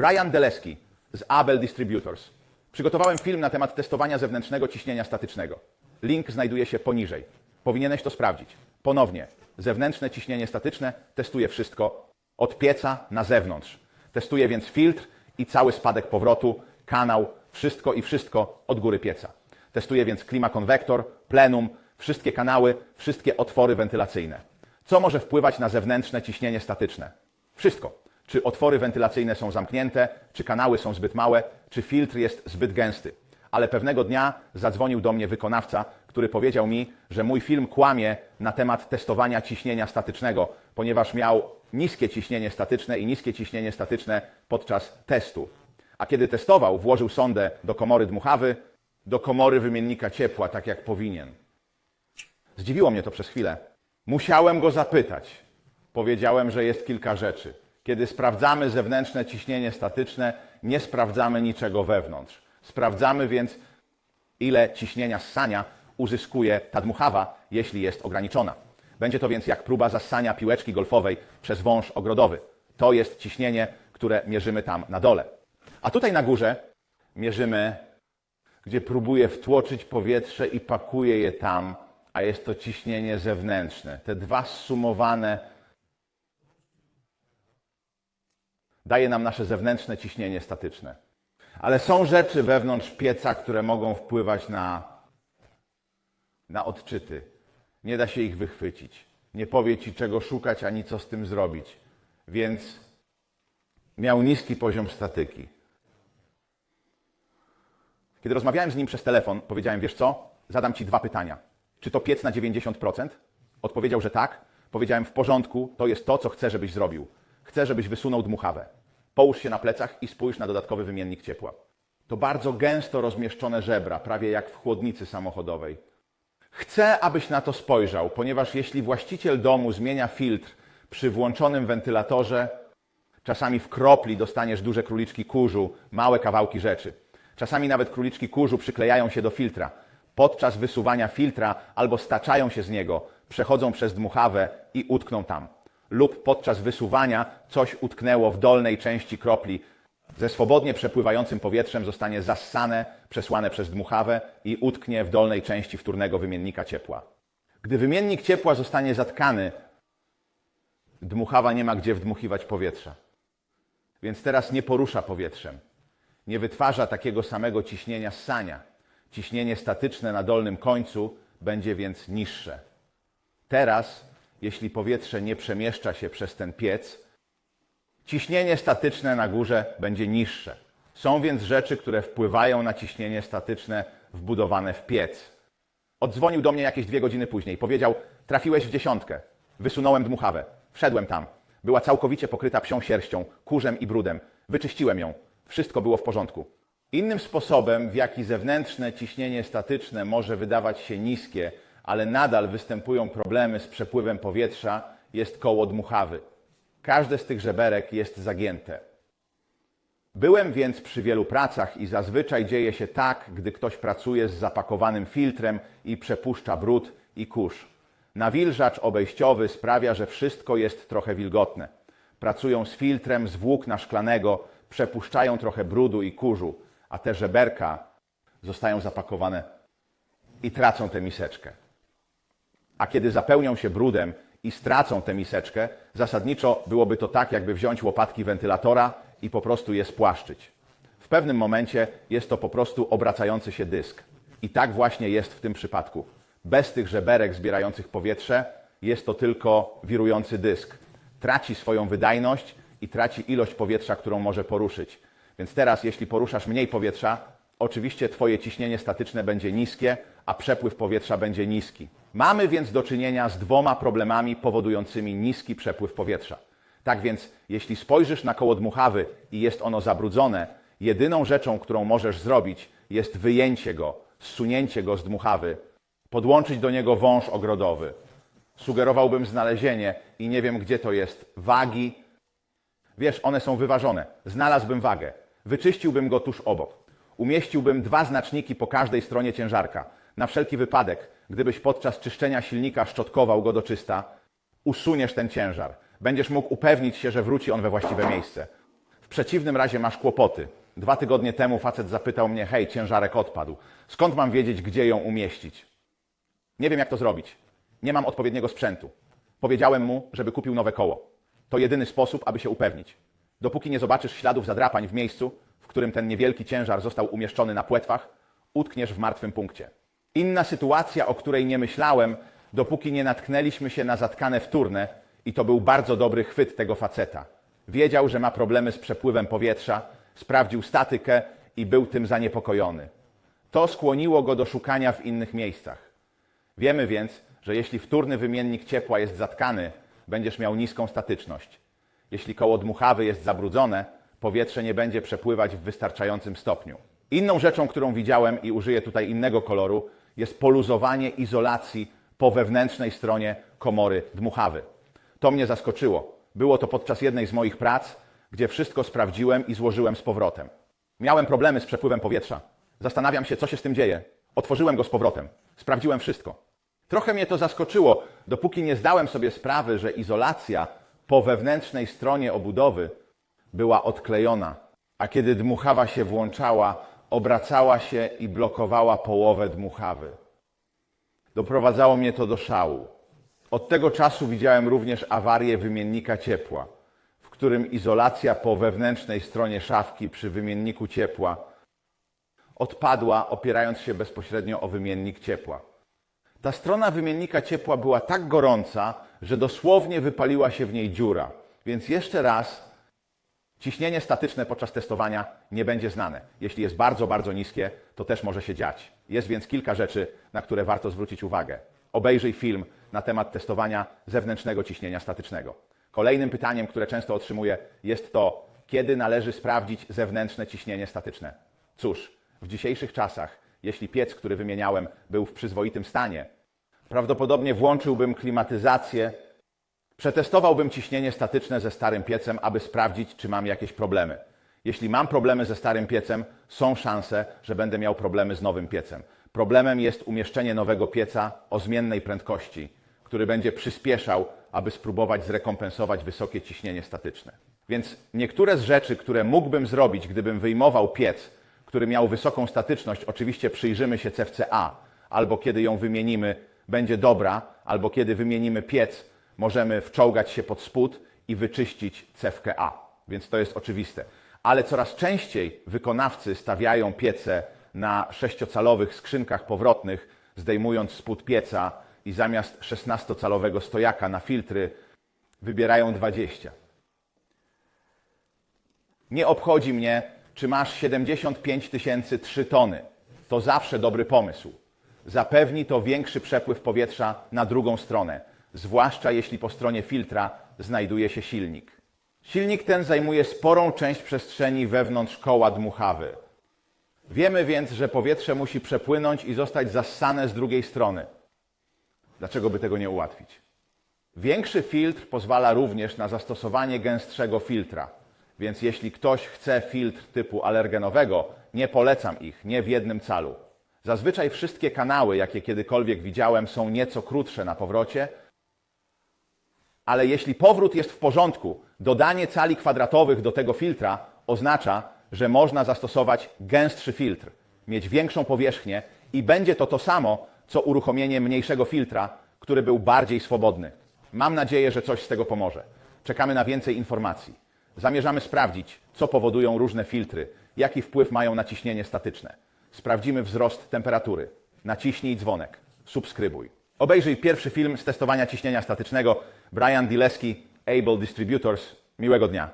Brian Deleski z Abel Distributors. Przygotowałem film na temat testowania zewnętrznego ciśnienia statycznego. Link znajduje się poniżej. Powinieneś to sprawdzić. Ponownie, zewnętrzne ciśnienie statyczne testuje wszystko od pieca na zewnątrz. Testuje więc filtr i cały spadek powrotu, kanał, wszystko i wszystko od góry pieca. Testuje więc klimakonwektor, plenum, wszystkie kanały, wszystkie otwory wentylacyjne. Co może wpływać na zewnętrzne ciśnienie statyczne? Wszystko. Czy otwory wentylacyjne są zamknięte, czy kanały są zbyt małe, czy filtr jest zbyt gęsty. Ale pewnego dnia zadzwonił do mnie wykonawca, który powiedział mi, że mój film kłamie na temat testowania ciśnienia statycznego, ponieważ miał niskie ciśnienie statyczne i niskie ciśnienie statyczne podczas testu. A kiedy testował, włożył sondę do komory dmuchawy, do komory wymiennika ciepła, tak jak powinien. Zdziwiło mnie to przez chwilę. Musiałem go zapytać. Powiedziałem, że jest kilka rzeczy. Kiedy sprawdzamy zewnętrzne ciśnienie statyczne, nie sprawdzamy niczego wewnątrz. Sprawdzamy więc, ile ciśnienia ssania uzyskuje ta dmuchawa, jeśli jest ograniczona. Będzie to więc jak próba zassania piłeczki golfowej przez wąż ogrodowy. To jest ciśnienie, które mierzymy tam na dole. A tutaj na górze mierzymy, gdzie próbuję wtłoczyć powietrze i pakuję je tam, a jest to ciśnienie zewnętrzne. Te dwa zsumowane daje nam nasze zewnętrzne ciśnienie statyczne. Ale są rzeczy wewnątrz pieca, które mogą wpływać na, na odczyty. Nie da się ich wychwycić. Nie powie ci, czego szukać, ani co z tym zrobić. Więc miał niski poziom statyki. Kiedy rozmawiałem z nim przez telefon, powiedziałem: Wiesz co? Zadam ci dwa pytania. Czy to piec na 90%? Odpowiedział, że tak. Powiedziałem: W porządku, to jest to, co chcę, żebyś zrobił. Chcę, żebyś wysunął dmuchawę. Połóż się na plecach i spójrz na dodatkowy wymiennik ciepła. To bardzo gęsto rozmieszczone żebra, prawie jak w chłodnicy samochodowej. Chcę, abyś na to spojrzał, ponieważ jeśli właściciel domu zmienia filtr przy włączonym wentylatorze, czasami w kropli dostaniesz duże króliczki kurzu, małe kawałki rzeczy. Czasami nawet króliczki kurzu przyklejają się do filtra. Podczas wysuwania filtra albo staczają się z niego, przechodzą przez dmuchawę i utkną tam. Lub podczas wysuwania coś utknęło w dolnej części kropli. Ze swobodnie przepływającym powietrzem zostanie zassane, przesłane przez dmuchawę i utknie w dolnej części wtórnego wymiennika ciepła. Gdy wymiennik ciepła zostanie zatkany, dmuchawa nie ma gdzie wdmuchiwać powietrza. Więc teraz nie porusza powietrzem. Nie wytwarza takiego samego ciśnienia ssania. Ciśnienie statyczne na dolnym końcu będzie więc niższe. Teraz, jeśli powietrze nie przemieszcza się przez ten piec, ciśnienie statyczne na górze będzie niższe. Są więc rzeczy, które wpływają na ciśnienie statyczne wbudowane w piec. Oddzwonił do mnie jakieś dwie godziny później. Powiedział: Trafiłeś w dziesiątkę. Wysunąłem dmuchawę. Wszedłem tam. Była całkowicie pokryta psią sierścią, kurzem i brudem. Wyczyściłem ją. Wszystko było w porządku. Innym sposobem, w jaki zewnętrzne ciśnienie statyczne może wydawać się niskie, ale nadal występują problemy z przepływem powietrza, jest koło dmuchawy. Każde z tych żeberek jest zagięte. Byłem więc przy wielu pracach i zazwyczaj dzieje się tak, gdy ktoś pracuje z zapakowanym filtrem i przepuszcza brud i kurz. Nawilżacz obejściowy sprawia, że wszystko jest trochę wilgotne. Pracują z filtrem z włókna szklanego, przepuszczają trochę brudu i kurzu, a te żeberka zostają zapakowane i tracą tę miseczkę. A kiedy zapełnią się brudem i stracą tę miseczkę, zasadniczo byłoby to tak, jakby wziąć łopatki wentylatora i po prostu je spłaszczyć. W pewnym momencie jest to po prostu obracający się dysk. I tak właśnie jest w tym przypadku. Bez tych żeberek zbierających powietrze jest to tylko wirujący dysk. Traci swoją wydajność i traci ilość powietrza, którą może poruszyć. Więc teraz, jeśli poruszasz mniej powietrza, oczywiście Twoje ciśnienie statyczne będzie niskie, a przepływ powietrza będzie niski. Mamy więc do czynienia z dwoma problemami powodującymi niski przepływ powietrza. Tak więc, jeśli spojrzysz na koło dmuchawy i jest ono zabrudzone, jedyną rzeczą, którą możesz zrobić, jest wyjęcie go, zsunięcie go z dmuchawy, podłączyć do niego wąż ogrodowy. Sugerowałbym znalezienie i nie wiem, gdzie to jest, wagi. Wiesz, one są wyważone. Znalazłbym wagę. Wyczyściłbym go tuż obok. Umieściłbym dwa znaczniki po każdej stronie ciężarka. Na wszelki wypadek, gdybyś podczas czyszczenia silnika szczotkował go do czysta, usuniesz ten ciężar. Będziesz mógł upewnić się, że wróci on we właściwe miejsce. W przeciwnym razie masz kłopoty. Dwa tygodnie temu facet zapytał mnie, hej, ciężarek odpadł. Skąd mam wiedzieć, gdzie ją umieścić? Nie wiem, jak to zrobić. Nie mam odpowiedniego sprzętu. Powiedziałem mu, żeby kupił nowe koło. To jedyny sposób, aby się upewnić. Dopóki nie zobaczysz śladów zadrapań w miejscu, w którym ten niewielki ciężar został umieszczony na płetwach, utkniesz w martwym punkcie. Inna sytuacja, o której nie myślałem, dopóki nie natknęliśmy się na zatkane wtórne i to był bardzo dobry chwyt tego faceta. Wiedział, że ma problemy z przepływem powietrza, sprawdził statykę i był tym zaniepokojony. To skłoniło go do szukania w innych miejscach. Wiemy więc, że jeśli wtórny wymiennik ciepła jest zatkany, będziesz miał niską statyczność. Jeśli koło dmuchawy jest zabrudzone, powietrze nie będzie przepływać w wystarczającym stopniu. Inną rzeczą, którą widziałem i użyję tutaj innego koloru, jest poluzowanie izolacji po wewnętrznej stronie komory dmuchawy. To mnie zaskoczyło. Było to podczas jednej z moich prac, gdzie wszystko sprawdziłem i złożyłem z powrotem. Miałem problemy z przepływem powietrza. Zastanawiam się, co się z tym dzieje. Otworzyłem go z powrotem. Sprawdziłem wszystko. Trochę mnie to zaskoczyło, dopóki nie zdałem sobie sprawy, że izolacja po wewnętrznej stronie obudowy była odklejona, a kiedy dmuchawa się włączała, obracała się i blokowała połowę dmuchawy. Doprowadzało mnie to do szału. Od tego czasu widziałem również awarię wymiennika ciepła, w którym izolacja po wewnętrznej stronie szafki przy wymienniku ciepła odpadła, opierając się bezpośrednio o wymiennik ciepła. Ta strona wymiennika ciepła była tak gorąca, że dosłownie wypaliła się w niej dziura. Więc jeszcze raz, ciśnienie statyczne podczas testowania nie będzie znane. Jeśli jest bardzo, bardzo niskie, to też może się dziać. Jest więc kilka rzeczy, na które warto zwrócić uwagę. Obejrzyj film na temat testowania zewnętrznego ciśnienia statycznego. Kolejnym pytaniem, które często otrzymuję, jest to, kiedy należy sprawdzić zewnętrzne ciśnienie statyczne. Cóż, w dzisiejszych czasach, jeśli piec, który wymieniałem, był w przyzwoitym stanie, prawdopodobnie włączyłbym klimatyzację, przetestowałbym ciśnienie statyczne ze starym piecem, aby sprawdzić, czy mam jakieś problemy. Jeśli mam problemy ze starym piecem, są szanse, że będę miał problemy z nowym piecem. Problemem jest umieszczenie nowego pieca o zmiennej prędkości, który będzie przyspieszał, aby spróbować zrekompensować wysokie ciśnienie statyczne. Więc niektóre z rzeczy, które mógłbym zrobić, gdybym wyjmował piec, który miał wysoką statyczność, oczywiście przyjrzymy się CFCA, albo kiedy ją wymienimy, będzie dobra, albo kiedy wymienimy piec, możemy wczołgać się pod spód i wyczyścić cewkę A. Więc to jest oczywiste. Ale coraz częściej wykonawcy stawiają piece na sześciocalowych skrzynkach powrotnych, zdejmując spód pieca i zamiast 16-calowego stojaka na filtry wybierają 20. Nie obchodzi mnie, czy masz 75 tysięcy 3 tony. To zawsze dobry pomysł. Zapewni to większy przepływ powietrza na drugą stronę, zwłaszcza jeśli po stronie filtra znajduje się silnik. Silnik ten zajmuje sporą część przestrzeni wewnątrz koła dmuchawy. Wiemy więc, że powietrze musi przepłynąć i zostać zassane z drugiej strony. Dlaczego by tego nie ułatwić? Większy filtr pozwala również na zastosowanie gęstszego filtra. Więc jeśli ktoś chce filtr typu alergenowego, nie polecam ich, nie w jednym calu. Zazwyczaj wszystkie kanały, jakie kiedykolwiek widziałem, są nieco krótsze na powrocie, ale jeśli powrót jest w porządku, dodanie cali kwadratowych do tego filtra oznacza, że można zastosować gęstszy filtr, mieć większą powierzchnię i będzie to to samo, co uruchomienie mniejszego filtra, który był bardziej swobodny. Mam nadzieję, że coś z tego pomoże. Czekamy na więcej informacji. Zamierzamy sprawdzić, co powodują różne filtry, jaki wpływ mają na ciśnienie statyczne. Sprawdzimy wzrost temperatury. Naciśnij dzwonek. Subskrybuj. Obejrzyj pierwszy film z testowania ciśnienia statycznego. Brian Dileski, Able Distributors. Miłego dnia.